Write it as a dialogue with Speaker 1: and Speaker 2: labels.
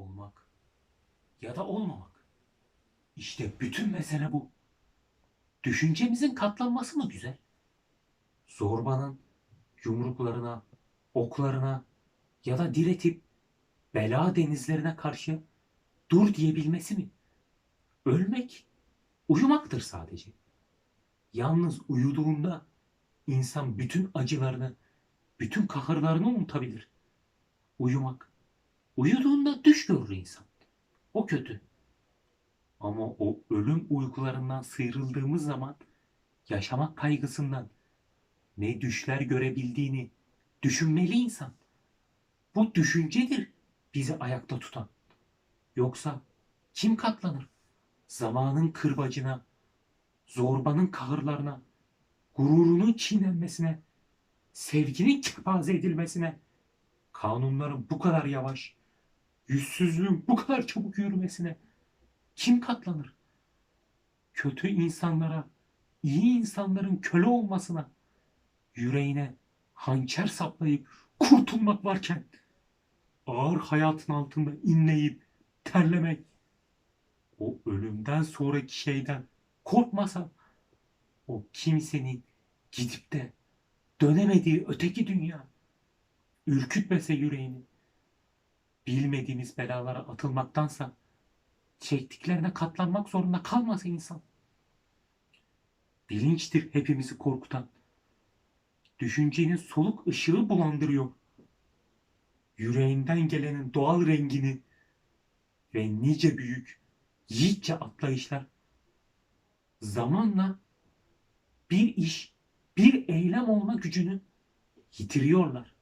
Speaker 1: olmak ya da olmamak. İşte bütün mesele bu. Düşüncemizin katlanması mı güzel? Zorbanın yumruklarına, oklarına ya da diretip bela denizlerine karşı dur diyebilmesi mi? Ölmek uyumaktır sadece. Yalnız uyuduğunda insan bütün acılarını, bütün kahırlarını unutabilir. Uyumak. Uyuduğunda düş görür insan. O kötü. Ama o ölüm uykularından sıyrıldığımız zaman yaşamak kaygısından ne düşler görebildiğini düşünmeli insan. Bu düşüncedir bizi ayakta tutan. Yoksa kim katlanır? Zamanın kırbacına, zorbanın kahırlarına, gururunun çiğnenmesine, sevginin kepaze edilmesine, kanunların bu kadar yavaş, yüzsüzlüğün bu kadar çabuk yürümesine kim katlanır? Kötü insanlara, iyi insanların köle olmasına, yüreğine hançer saplayıp kurtulmak varken, ağır hayatın altında inleyip terlemek, o ölümden sonraki şeyden korkmasa, o kimsenin gidip de dönemediği öteki dünya, ürkütmese yüreğini, bilmediğimiz belalara atılmaktansa, çektiklerine katlanmak zorunda kalmasa insan. Bilinçtir hepimizi korkutan. Düşüncenin soluk ışığı bulandırıyor. Yüreğinden gelenin doğal rengini ve nice büyük, yiğitçe atlayışlar zamanla bir iş, bir eylem olma gücünü yitiriyorlar.